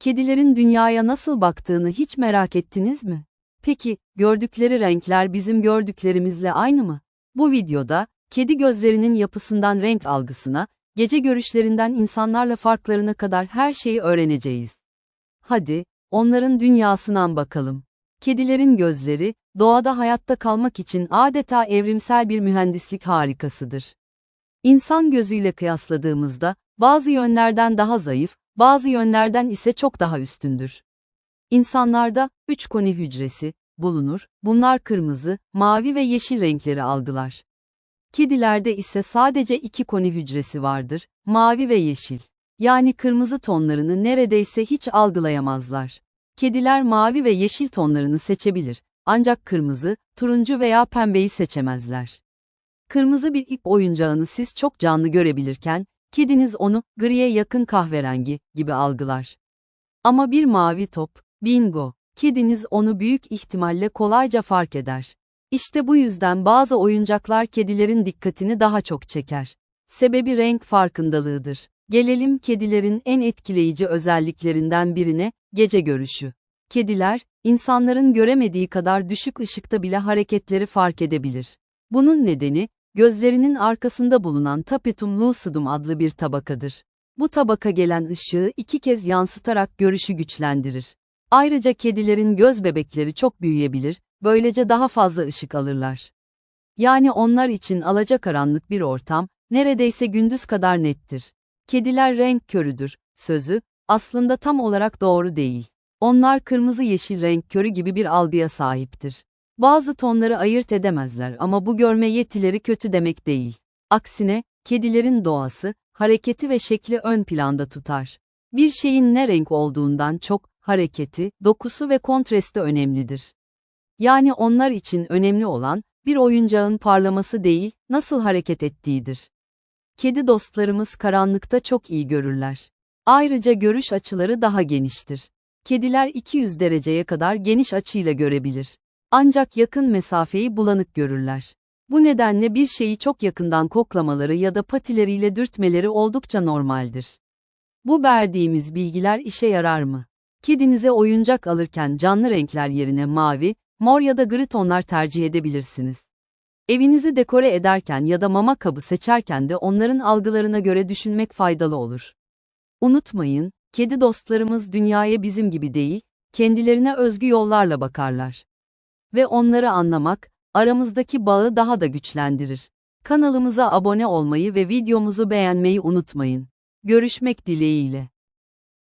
Kedilerin dünyaya nasıl baktığını hiç merak ettiniz mi? Peki, gördükleri renkler bizim gördüklerimizle aynı mı? Bu videoda, kedi gözlerinin yapısından renk algısına, gece görüşlerinden insanlarla farklarına kadar her şeyi öğreneceğiz. Hadi, onların dünyasından bakalım. Kedilerin gözleri, doğada hayatta kalmak için adeta evrimsel bir mühendislik harikasıdır. İnsan gözüyle kıyasladığımızda, bazı yönlerden daha zayıf, bazı yönlerden ise çok daha üstündür. İnsanlarda, üç koni hücresi, bulunur, bunlar kırmızı, mavi ve yeşil renkleri algılar. Kedilerde ise sadece iki koni hücresi vardır, mavi ve yeşil. Yani kırmızı tonlarını neredeyse hiç algılayamazlar. Kediler mavi ve yeşil tonlarını seçebilir, ancak kırmızı, turuncu veya pembeyi seçemezler. Kırmızı bir ip oyuncağını siz çok canlı görebilirken, kediniz onu griye yakın kahverengi gibi algılar. Ama bir mavi top, bingo, kediniz onu büyük ihtimalle kolayca fark eder. İşte bu yüzden bazı oyuncaklar kedilerin dikkatini daha çok çeker. Sebebi renk farkındalığıdır. Gelelim kedilerin en etkileyici özelliklerinden birine, gece görüşü. Kediler, insanların göremediği kadar düşük ışıkta bile hareketleri fark edebilir. Bunun nedeni, gözlerinin arkasında bulunan tapetum lucidum adlı bir tabakadır. Bu tabaka gelen ışığı iki kez yansıtarak görüşü güçlendirir. Ayrıca kedilerin göz bebekleri çok büyüyebilir, böylece daha fazla ışık alırlar. Yani onlar için alacakaranlık bir ortam, neredeyse gündüz kadar nettir. Kediler renk körüdür, sözü, aslında tam olarak doğru değil. Onlar kırmızı yeşil renk körü gibi bir algıya sahiptir. Bazı tonları ayırt edemezler ama bu görme yetileri kötü demek değil. Aksine, kedilerin doğası, hareketi ve şekli ön planda tutar. Bir şeyin ne renk olduğundan çok, hareketi, dokusu ve kontrasti önemlidir. Yani onlar için önemli olan, bir oyuncağın parlaması değil, nasıl hareket ettiğidir. Kedi dostlarımız karanlıkta çok iyi görürler. Ayrıca görüş açıları daha geniştir. Kediler 200 dereceye kadar geniş açıyla görebilir. Ancak yakın mesafeyi bulanık görürler. Bu nedenle bir şeyi çok yakından koklamaları ya da patileriyle dürtmeleri oldukça normaldir. Bu verdiğimiz bilgiler işe yarar mı? Kedinize oyuncak alırken canlı renkler yerine mavi, mor ya da gri tonlar tercih edebilirsiniz. Evinizi dekore ederken ya da mama kabı seçerken de onların algılarına göre düşünmek faydalı olur. Unutmayın, kedi dostlarımız dünyaya bizim gibi değil, kendilerine özgü yollarla bakarlar. Ve onları anlamak, aramızdaki bağı daha da güçlendirir. Kanalımıza abone olmayı ve videomuzu beğenmeyi unutmayın. Görüşmek dileğiyle.